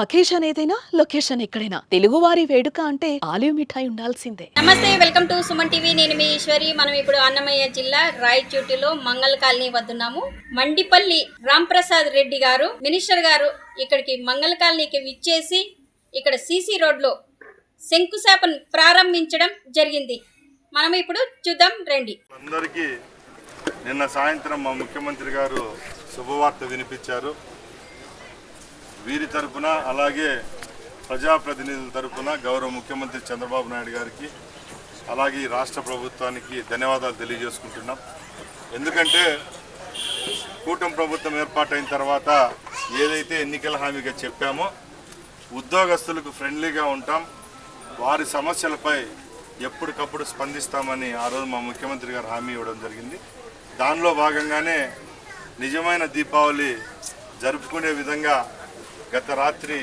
Occasion ఏదైనా location ఎక్కడైనా. తెలుగువారి వేడుక అంటే ఆలివ్ మిఠాయి ఉండాల్సిందే. నమస్తే వెల్కమ్ టు సుమన్ టీవీ. నేను మీ ఈశ్వరి. మనం ఇప్పుడు అన్నమయ్య జిల్లా రాయచోటిలో మంగళ కాలనీ వద్దున్నాము. మండిపల్లి రాంప్రసాద్ రెడ్డి గారు మినిస్టర్ గారు ఇక్కడికి మంగళ కాలనీకి విచ్చేసి ఇక్కడ సీసీ రోడ్లో శంకుస్థాపన ప్రారంభించడం జరిగింది. మనం ఇప్పుడు చూద్దాం రండి. అందరికీ నిన్న సాయంత్రం మా ముఖ్యమంత్రి గారు శుభవార్త వినిపించారు. వీరి తరపున అలాగే ప్రజాప్రతినిధుల తరపున గౌరవ ముఖ్యమంత్రి చంద్రబాబు నాయుడు గారికి అలాగే రాష్ట్ర ప్రభుత్వానికి ధన్యవాదాలు తెలియజేసుకుంటున్నాం. ఎందుకంటే కూటమి ప్రభుత్వం ఏర్పాటైన తర్వాత ఏదైతే ఎన్నికల హామీగా చెప్పామో ఉద్యోగస్తులకు ఫ్రెండ్లీగా ఉంటాం. వారి సమస్యలపై ఎప్పటికప్పుడు స్పందిస్తామని ఆ రోజు మా ముఖ్యమంత్రి గారు హామీ ఇవ్వడం జరిగింది. దానిలో భాగంగానే నిజమైన దీపావళి జరుపుకునే విధంగా గత రాత్రి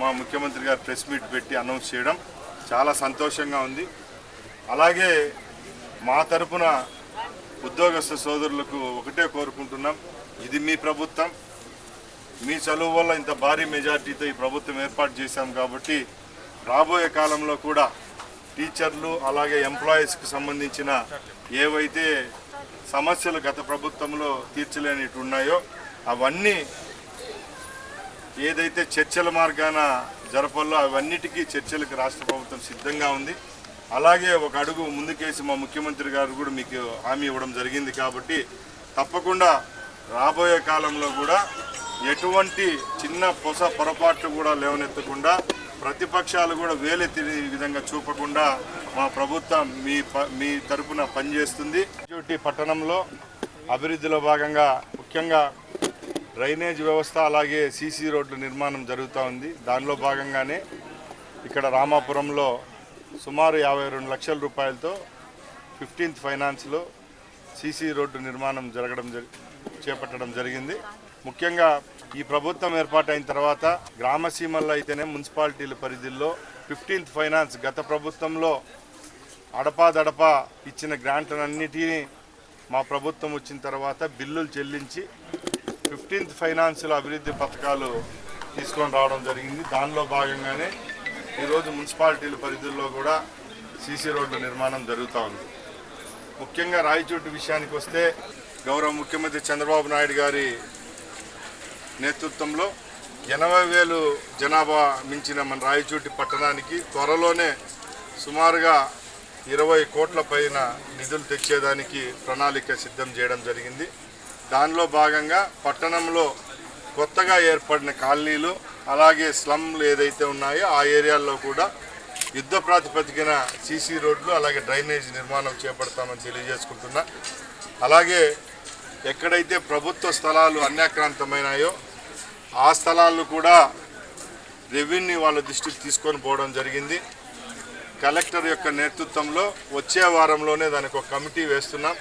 మా ముఖ్యమంత్రి గారు ప్రెస్ మీట్ పెట్టి అనౌన్స్ చేయడం చాలా సంతోషంగా ఉంది. అలాగే మా తరపున ఉద్యోగస్తు సోదరులకు ఒకటే కోరుకుంటున్నాం. ఇది మీ ప్రభుత్వం. మీ చదువు వల్ల ఇంత భారీ మెజార్టీతో ఈ ప్రభుత్వం ఏర్పాటు చేశాం కాబట్టి రాబోయే కాలంలో కూడా టీచర్లు అలాగే ఎంప్లాయీస్కి సంబంధించిన ఏవైతే సమస్యలు గత ప్రభుత్వంలో తీర్చలేనివి ఉన్నాయో అవన్నీ ఏదైతే చర్చల మార్గాన జరపాలో అవన్నిటికీ చర్చలకు రాష్ట్ర ప్రభుత్వం సిద్ధంగా ఉంది. అలాగే ఒక అడుగు ముందుకేసి మా ముఖ్యమంత్రి గారు కూడా మీకు హామీ ఇవ్వడం జరిగింది కాబట్టి తప్పకుండా రాబోయే కాలంలో కూడా ఎటువంటి చిన్న పొస పొరపాట్లు కూడా లేవనెత్తకుండా ప్రతిపక్షాలు కూడా వేలెత్తి విధంగా చూపకుండా మా ప్రభుత్వం మీ ప- మీ తరఫున పనిచేస్తుంది. పట్టణంలో అభివృద్ధిలో భాగంగా ముఖ్యంగా డ్రైనేజ్ వ్యవస్థ అలాగే సీసీ రోడ్ల నిర్మాణం జరుగుతూ ఉంది. దానిలో భాగంగానే ఇక్కడ రామాపురంలో సుమారు యాభై రెండు లక్షల రూపాయలతో ఫిఫ్టీన్త్ ఫైనాన్స్లో సీసీ రోడ్డు నిర్మాణం జరగడం జరి చేపట్టడం జరిగింది. ముఖ్యంగా ఈ ప్రభుత్వం ఏర్పాటైన తర్వాత గ్రామసీమల్లో అయితేనే మున్సిపాలిటీల పరిధిలో ఫిఫ్టీన్త్ ఫైనాన్స్ గత ప్రభుత్వంలో అడపాదడపా ఇచ్చిన గ్రాంట్లన్నిటినీ మా ప్రభుత్వం వచ్చిన తర్వాత బిల్లులు చెల్లించి ఫిఫ్టీన్త్ ఫైనాన్షియల్ అభివృద్ధి పథకాలు తీసుకొని రావడం జరిగింది. దానిలో భాగంగానే ఈరోజు మున్సిపాలిటీల పరిధుల్లో కూడా సీసీ రోడ్ల నిర్మాణం జరుగుతూ ఉంది. ముఖ్యంగా రాయచోటు విషయానికి వస్తే గౌరవ ముఖ్యమంత్రి చంద్రబాబు నాయుడు గారి నేతృత్వంలో ఎనభై వేలు జనాభా మించిన మన రాయచోటి పట్టణానికి త్వరలోనే సుమారుగా ఇరవై కోట్ల పైన నిధులు తెచ్చేదానికి ప్రణాళిక సిద్ధం చేయడం జరిగింది. దానిలో భాగంగా పట్టణంలో కొత్తగా ఏర్పడిన కాలనీలు అలాగే స్లమ్లు ఏదైతే ఉన్నాయో ఆ ఏరియాల్లో కూడా యుద్ధ ప్రాతిపదికన సీసీ రోడ్లు అలాగే డ్రైనేజ్ నిర్మాణం చేపడతామని తెలియజేసుకుంటున్నా. అలాగే ఎక్కడైతే ప్రభుత్వ స్థలాలు అన్యాక్రాంతమైనాయో ఆ స్థలాలను కూడా రెవెన్యూ వాళ్ళ దృష్టికి తీసుకొని పోవడం జరిగింది. కలెక్టర్ యొక్క నేతృత్వంలో వచ్చే వారంలోనే దానికి ఒక కమిటీ వేస్తున్నాం.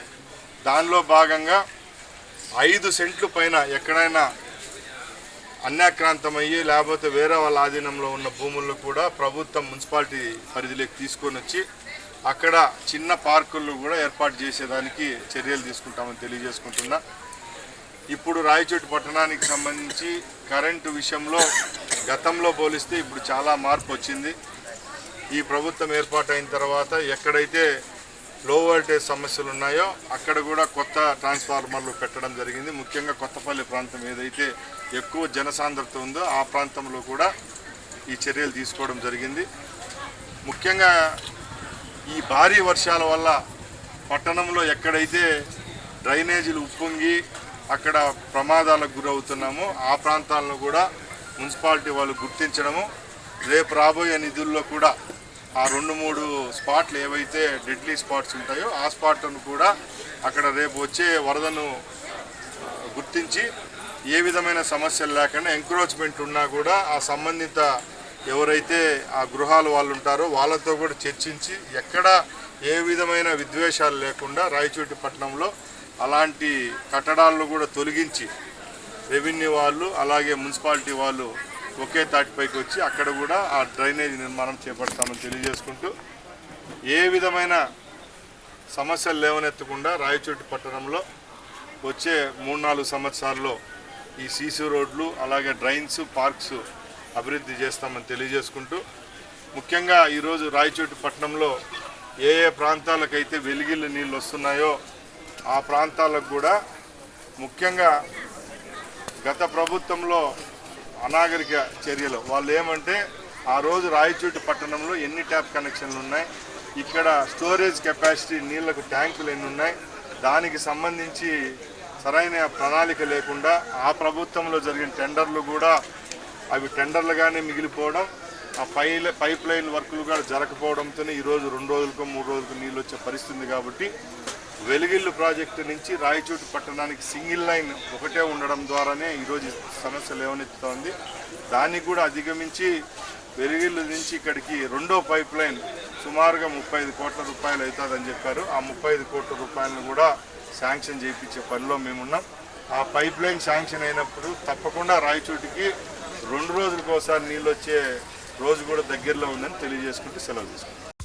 దానిలో భాగంగా ఐదు సెంట్లు పైన ఎక్కడైనా అన్యాక్రాంతమయ్యి లేకపోతే వేరే వాళ్ళ ఆధీనంలో ఉన్న భూములను కూడా ప్రభుత్వం మున్సిపాలిటీ పరిధిలోకి తీసుకొని వచ్చి అక్కడ చిన్న పార్కులు కూడా ఏర్పాటు చేసేదానికి చర్యలు తీసుకుంటామని తెలియజేసుకుంటున్నా. ఇప్పుడు రాయచోటి పట్టణానికి సంబంధించి కరెంటు విషయంలో గతంలో పోలిస్తే ఇప్పుడు చాలా మార్పు వచ్చింది. ఈ ప్రభుత్వం ఏర్పాటైన తర్వాత ఎక్కడైతే లో వోల్టేజ్ సమస్యలు ఉన్నాయో అక్కడ కూడా కొత్త ట్రాన్స్ఫార్మర్లు పెట్టడం జరిగింది. ముఖ్యంగా కొత్తపల్లి ప్రాంతం ఏదైతే ఎక్కువ జనసాంద్రత ఉందో ఆ ప్రాంతంలో కూడా ఈ చర్యలు తీసుకోవడం జరిగింది. ముఖ్యంగా ఈ భారీ వర్షాల వల్ల పట్టణంలో ఎక్కడైతే డ్రైనేజీలు ఉప్పొంగి అక్కడ ప్రమాదాలకు గురవుతున్నామో ఆ ప్రాంతాలను కూడా మున్సిపాలిటీ వాళ్ళు గుర్తించడము. రేపు రాబోయే నిధుల్లో కూడా ఆ రెండు మూడు స్పాట్లు ఏవైతే డెడ్లీ స్పాట్స్ ఉంటాయో ఆ స్పాట్లను కూడా అక్కడ రేపు వచ్చే వరదను గుర్తించి ఏ విధమైన సమస్యలు లేకుండా ఎంక్రోచ్మెంట్ ఉన్నా కూడా ఆ సంబంధిత ఎవరైతే ఆ గృహాలు వాళ్ళు ఉంటారో వాళ్ళతో కూడా చర్చించి ఎక్కడ ఏ విధమైన విద్వేషాలు లేకుండా రాయచోటి పట్టణంలో అలాంటి కట్టడాలను కూడా తొలగించి రెవెన్యూ వాళ్ళు అలాగే మున్సిపాలిటీ వాళ్ళు ఒకే తాటిపైకి వచ్చి అక్కడ కూడా ఆ డ్రైనేజ్ నిర్మాణం చేపడతామని తెలియజేసుకుంటూ ఏ విధమైన సమస్యలు లేవనెత్తకుండా రాయచోటి పట్టణంలో వచ్చే మూడు నాలుగు సంవత్సరాల్లో ఈ సీసీ రోడ్లు అలాగే డ్రైన్స్ పార్క్స్ అభివృద్ధి చేస్తామని తెలియజేసుకుంటూ ముఖ్యంగా ఈరోజు రాయచోటి పట్టణంలో ఏ ఏ ప్రాంతాలకైతే వెలిగిళ్ళు నీళ్ళు వస్తున్నాయో ఆ ప్రాంతాలకు కూడా ముఖ్యంగా గత ప్రభుత్వంలో అనాగరిక చర్యలు. వాళ్ళు ఏమంటే ఆ రోజు రాయచోటి పట్టణంలో ఎన్ని ట్యాప్ కనెక్షన్లు ఉన్నాయి ఇక్కడ స్టోరేజ్ కెపాసిటీ నీళ్ళకు ట్యాంకులు ఎన్ని ఉన్నాయి దానికి సంబంధించి సరైన ప్రణాళిక లేకుండా ఆ ప్రభుత్వంలో జరిగిన టెండర్లు కూడా అవి టెండర్లుగానే మిగిలిపోవడం ఆ పై పైప్ లైన్ వర్కులు కూడా జరగకపోవడంతోనే ఈరోజు రెండు రోజులకో మూడు రోజులకు నీళ్ళు వచ్చే పరిస్థితి కాబట్టి వెలుగిల్లు ప్రాజెక్టు నుంచి రాయచోటు పట్టణానికి సింగిల్ లైన్ ఒకటే ఉండడం ద్వారానే ఈరోజు సమస్య లేవనెత్తుతోంది. దాన్ని కూడా అధిగమించి వెలుగిల్లు నుంచి ఇక్కడికి రెండో పైప్ లైన్ సుమారుగా ముప్పై ఐదు కోట్ల రూపాయలు అవుతుందని చెప్పారు. ఆ ముప్పై కోట్ల రూపాయలను కూడా శాంక్షన్ చేయించే పనిలో మేమున్నాం. ఆ పైప్ లైన్ శాంక్షన్ అయినప్పుడు తప్పకుండా రాయచోటికి రెండు రోజులకు ఒకసారి నీళ్ళు వచ్చే రోజు కూడా దగ్గరలో ఉందని తెలియజేసుకుంటూ సెలవు తీసుకుంటాం